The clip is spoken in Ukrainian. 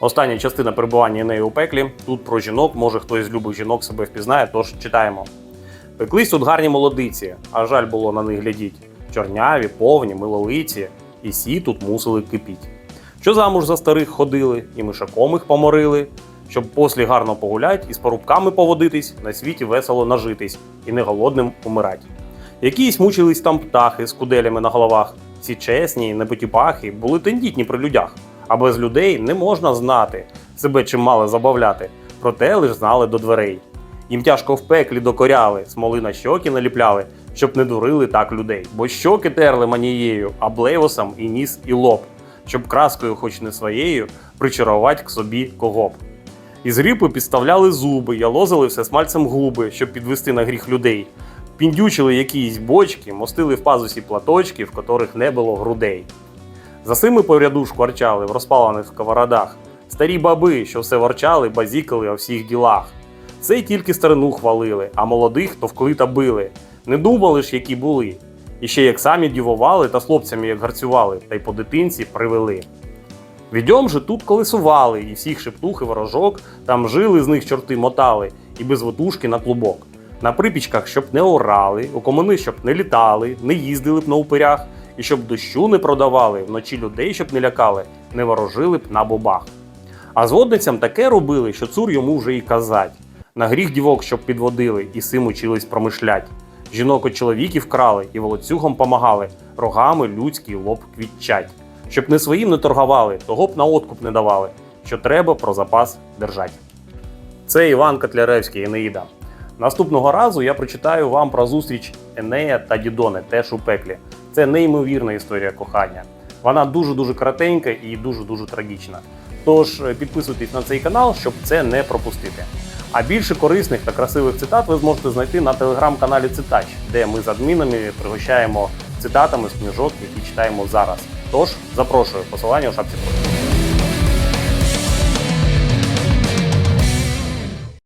Остання частина перебування неї у пеклі. Тут про жінок, може хтось з любих жінок себе впізнає, тож читаємо. Пеклись тут гарні молодиці, а жаль було на них глядіть. Чорняві, повні, милолиці, і сі тут мусили кипіть. Що замуж за старих ходили, і мишаком їх поморили, щоб послі гарно погулять і з порубками поводитись, на світі весело нажитись і не голодним умирать. Якісь мучились там птахи з куделями на головах, ці чесні, непотіпахи були тендітні при людях, а без людей не можна знати, себе чим мали забавляти, проте лиш знали до дверей. Їм тяжко в пеклі докоряли, смоли на щоки наліпляли, щоб не дурили так людей. Бо щоки терли манією, а блейвосом і ніс, і лоб, щоб краскою, хоч не своєю, причарувати к собі кого б. Із ріпи підставляли зуби, ялозили все смальцем губи, щоб підвести на гріх людей. Піндючили якісь бочки, мостили в пазусі платочки, в котрих не було грудей. За сими по ряду шкварчали в розпалених сковородах. Старі баби, що все ворчали, базікали о всіх ділах. Це й тільки старину хвалили, а молодих товкли та били. Не думали ж, які були. І ще як самі дівували та з хлопцями як гарцювали, та й по дитинці привели. Відьом же тут колесували, і всіх шептух і ворожок, там жили з них чорти мотали, і без витушки на клубок. На припічках, щоб не орали, у комини, щоб не літали, не їздили б на упирях, і щоб дощу не продавали, вночі людей, щоб не лякали, не ворожили б на бобах. А зводницям таке робили, що цур йому вже й казать. На гріх дівок, щоб підводили, і сим учились промишлять. Жінок от чоловіків крали і волоцюгам помагали, рогами людський лоб квітчать. Щоб не своїм не торгували, того б на откуп не давали, що треба про запас держать. Це Іван Котляревський Енеїда. Наступного разу я прочитаю вам про зустріч Енея та Дідони, теж у пеклі. Це неймовірна історія кохання. Вона дуже-дуже коротенька і дуже-дуже трагічна. Тож е, підписуйтесь на цей канал, щоб це не пропустити. А більше корисних та красивих цитат ви зможете знайти на телеграм-каналі Цитач, де ми з адмінами пригощаємо цитатами з книжок, які читаємо зараз. Тож запрошую посилання у шапці.